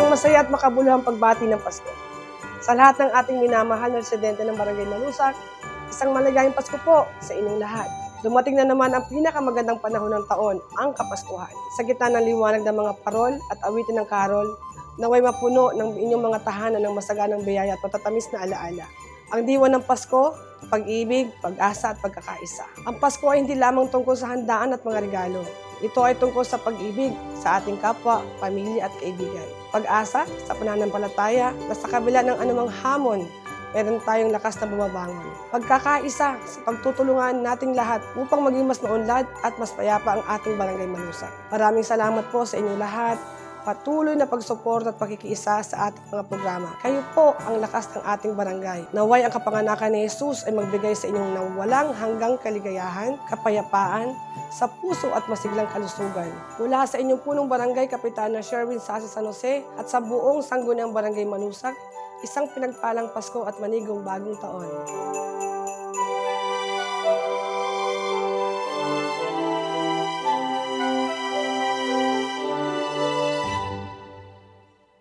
masaya at makabuluhang pagbati ng Pasko. Sa lahat ng ating minamahal na residente ng Barangay Malusak, isang maligayang Pasko po sa inyong lahat. Dumating na naman ang pinakamagandang panahon ng taon, ang Kapaskuhan. Sa gitna ng liwanag ng mga parol at awitin ng karol, naway mapuno ng inyong mga tahanan ng masaganang biyaya at matatamis na alaala. Ang diwa ng Pasko, pag-ibig, pag-asa at pagkakaisa. Ang Pasko ay hindi lamang tungkol sa handaan at mga regalo. Ito ay tungkol sa pag-ibig sa ating kapwa, pamilya at kaibigan. Pag-asa sa pananampalataya na sa kabila ng anumang hamon, meron tayong lakas na bumabangon. Pagkakaisa sa pagtutulungan nating lahat upang maging mas maunlad at mas payapa ang ating barangay Manusak. Maraming salamat po sa inyong lahat patuloy na pagsuporta at pakikiisa sa ating mga programa. Kayo po ang lakas ng ating barangay. Naway ang kapanganakan ni Jesus ay magbigay sa inyong nang walang hanggang kaligayahan, kapayapaan, sa puso at masiglang kalusugan. Mula sa inyong punong barangay, Kapitana Sherwin Sasi San Jose at sa buong sangguniang barangay Manusak, isang pinagpalang Pasko at manigong bagong taon.